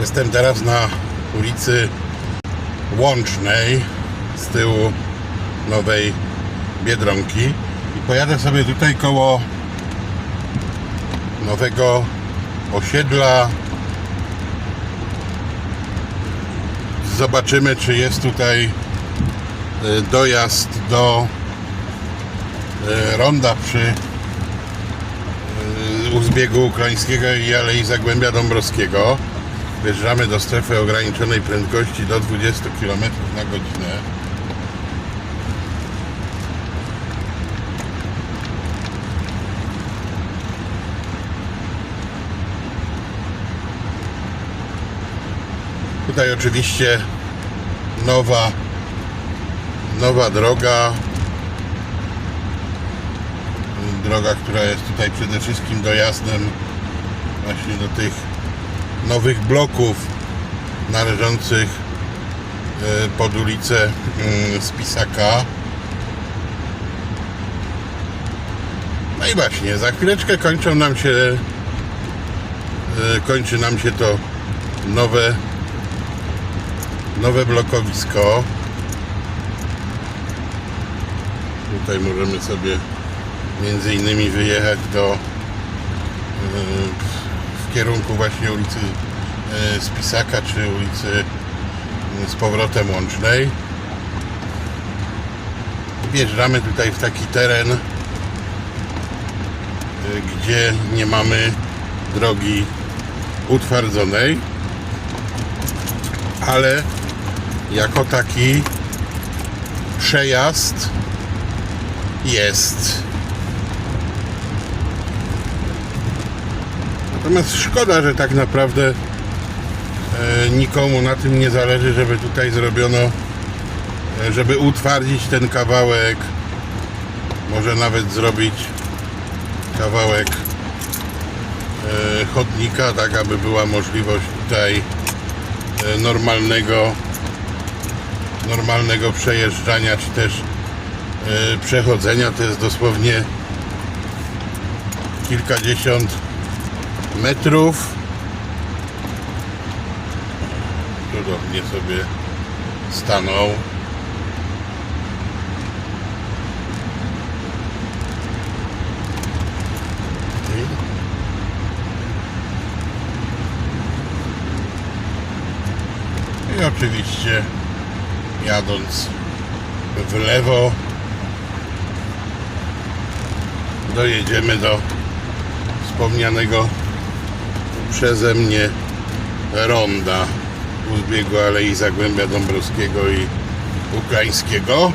Jestem teraz na ulicy Łącznej z tyłu Nowej Biedronki i pojadę sobie tutaj koło nowego osiedla. Zobaczymy, czy jest tutaj y, dojazd do y, ronda przy y, u zbiegu Ukraińskiego i Alei Zagłębia Dąbrowskiego. Wjeżdżamy do strefy ograniczonej prędkości do 20 km na godzinę. Tutaj oczywiście nowa nowa droga droga, która jest tutaj przede wszystkim dojazdem właśnie do tych nowych bloków należących e, pod ulicę mm, Spisaka. No i właśnie, za chwileczkę kończą nam się e, kończy nam się to nowe nowe blokowisko. Tutaj możemy sobie między innymi wyjechać do e, w kierunku właśnie ulicy e, Spisaka czy ulicy e, z powrotem Łącznej. Wjeżdżamy tutaj w taki teren, e, gdzie nie mamy drogi utwardzonej, ale jako taki przejazd jest. Natomiast szkoda, że tak naprawdę e, nikomu na tym nie zależy, żeby tutaj zrobiono, e, żeby utwardzić ten kawałek, może nawet zrobić kawałek e, chodnika, tak aby była możliwość tutaj normalnego normalnego przejeżdżania, czy też przechodzenia. To jest dosłownie kilkadziesiąt metrów. Cudownie sobie stanął. I oczywiście jadąc w lewo dojedziemy do wspomnianego przeze mnie ronda u zbiegu Alei Zagłębia Dąbrowskiego i Ukraińskiego